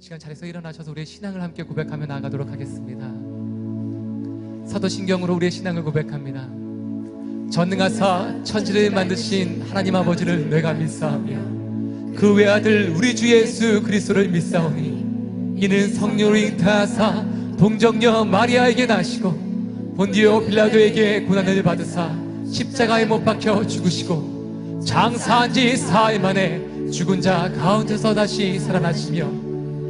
시간 자리에서 일어나셔서 우리의 신앙을 함께 고백하며 나아가도록 하겠습니다. 사도신경으로 우리의 신앙을 고백합니다. 전능하사 천지를 만드신 하나님 아버지를 내가 믿사오며 그 외아들 우리 주 예수 그리스도를 믿사오니 이는 성령으로 잉타하사 동정녀 마리아에게 나시고 본디오 빌라도에게 고난을 받으사 십자가에 못 박혀 죽으시고 장사한 지 사흘 만에 죽은 자 가운데서 다시 살아나시며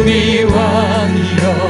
우리 왕이여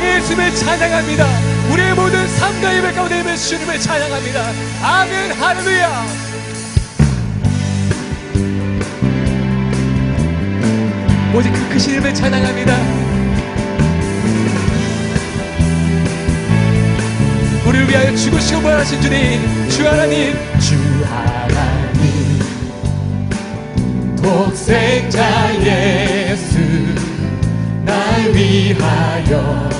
영광의 예수님을 찬양합니다. 우리의 모든 삶과 예배 가운데 있는 주님을 찬양합니다. 아멘 할렐루야. 오직 그 크신 이름을 찬양합니다. 우리를 위하여 죽으시고 부활하신 주님 주 하나님. 주 하나님 독생자 예수 날 위하여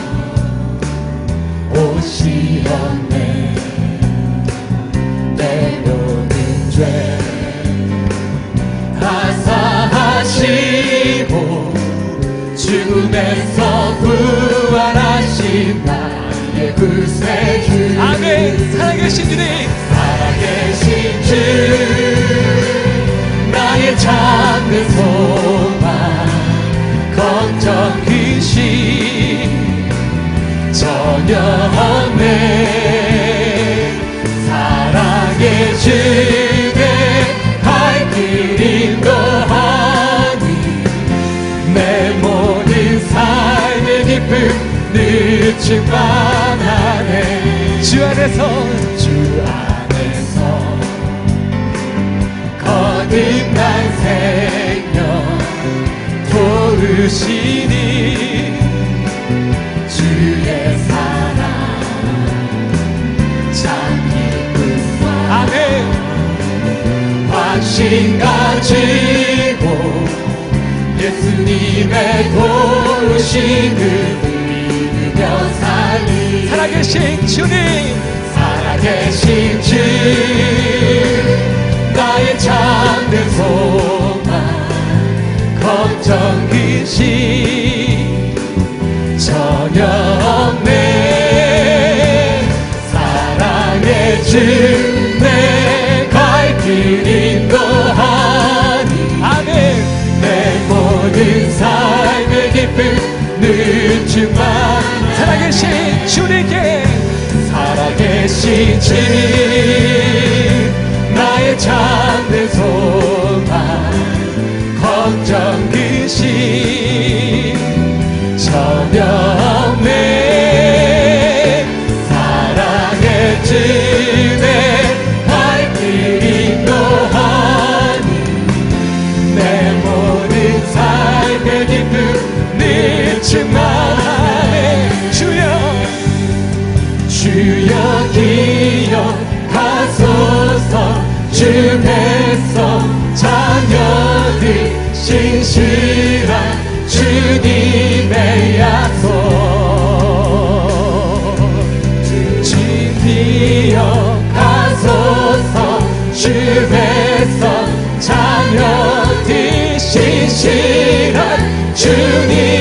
죽음에서 부활하신 나의 구세주. 아멘. 살아계신 주님 없네. 사랑의 주내 발길 인도하니. 내 모든 삶의 기쁨 늘 충만하네. 주 안에서 주 안에서 확신 가지고 예수님의 도우심을 믿으며 살리 살아계신 주님. 살아계신 주 나의 참된 소망 걱정 근심 부르시지 나의 참된 소망 걱정 귀신 저녁에 사랑의 지내 주께서 자녀들 신실한 주님의 약속. 지피어 가소서 주께서 자녀들 신실한 주님.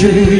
de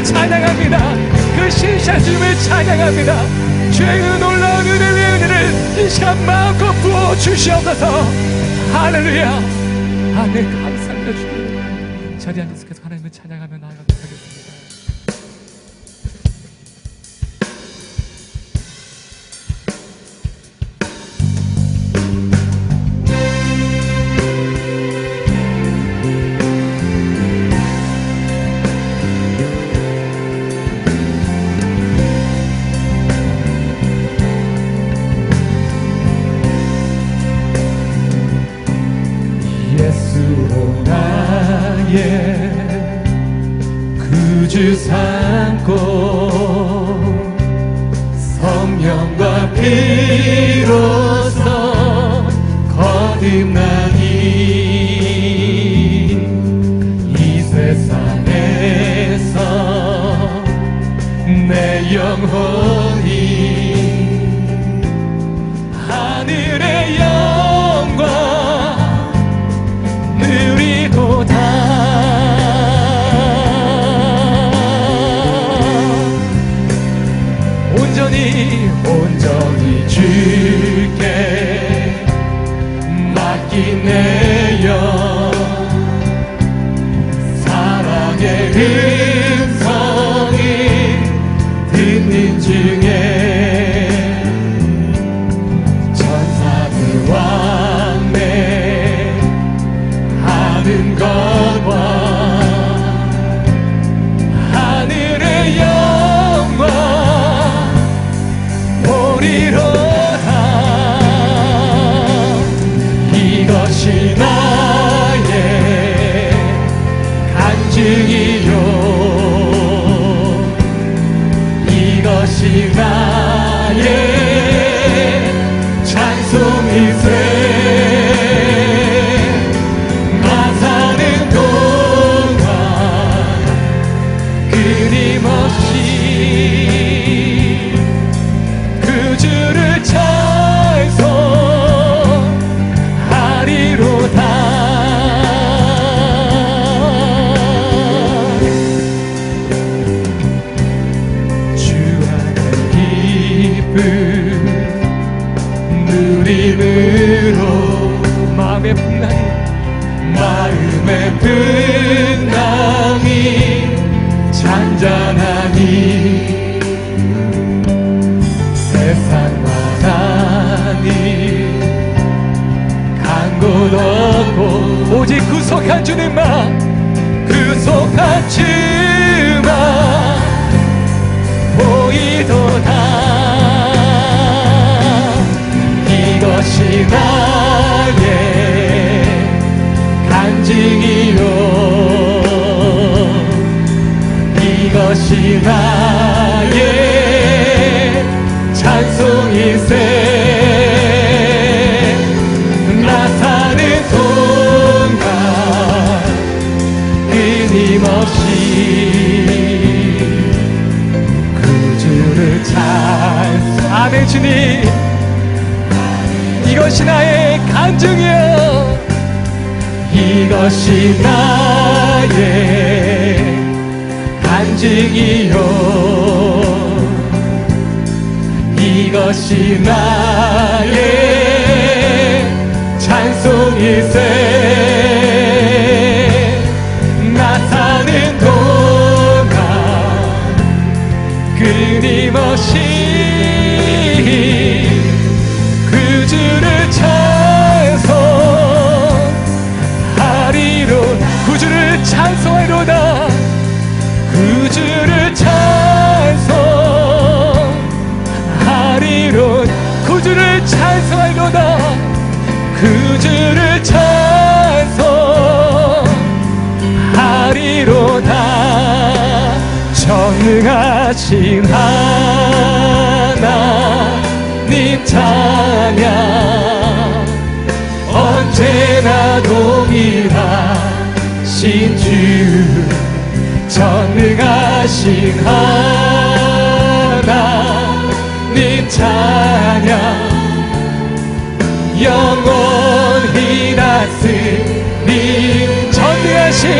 주님을 찬양합니다. 그 신실한 주님을 찬양합니다. 죄의 놀라운 은혜의 은혜를 이 시간 마음껏 부어주시옵소서. 할렐루야. 아멘. 네, 감사합니다. 주님. 자리 앉아서 계속 하나님을 찬양하며 나아가 Oh. 시간에 누림으로 마음의 풍랑이 마음의 풍랑이 잔잔하니 세상만하니 간곳 없고 오직 구속한 주님만 구속한 주 주님 이것이 나의 간증이여 이것이 나의 간증이요. 이것이 나의 찬송이세 하나님 찬양 언제나 동일하신 주 전능하신 하나님 찬양. 영원히 다스림 전능하신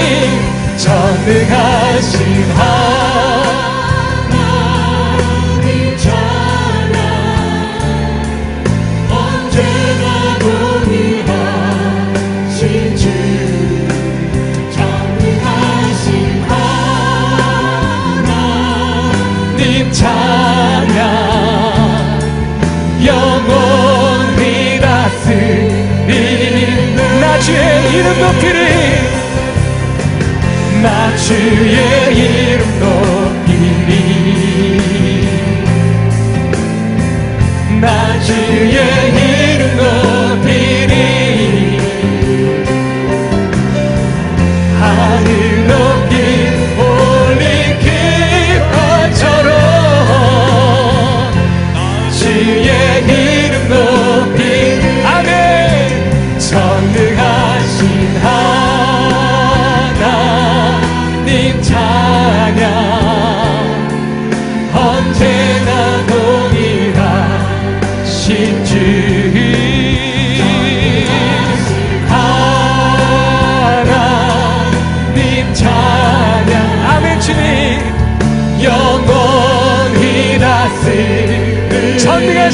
전능하신 하나님 나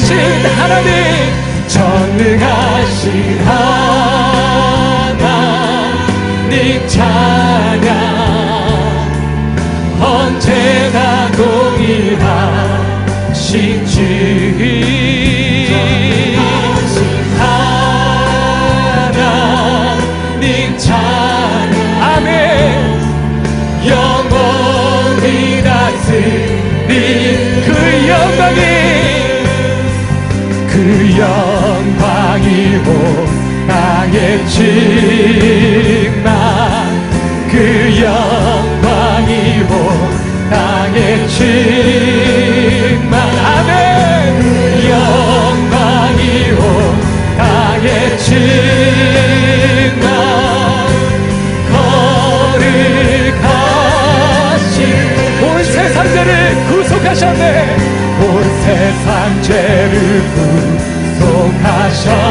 전능하신 하나님 전능하신 하나님 찬양. 언제나 동일하신 주 땅에 충만 그 영광이 온 땅에 충만. 아멘! 그 영광이 온 땅에 충만 거룩하신 온 세상 죄를 구속하셨네. 온 세상 죄를 구속하셨네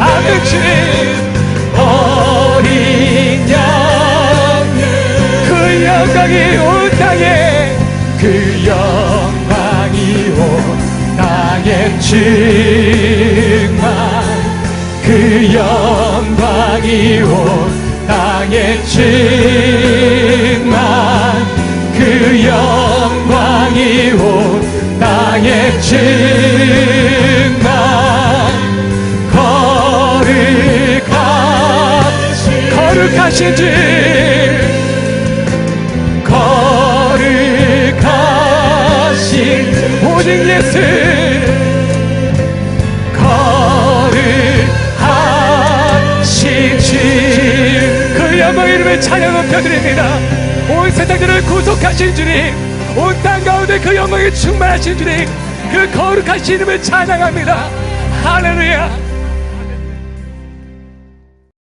아멘 주님 어린 양그 영광이 온 땅에 그 영광이 온 땅에 충만 그 영광이 온 땅에 충 거룩하신 거룩하신 주 오직 예수 거룩하신 주그 영광 이름을 찬양 높여드립니다. 온 세상들을 구속하신 주님 온 땅 가운데 그 영광이 충만하신 주님 그 거룩하신 이름을 찬양합니다. 할렐루야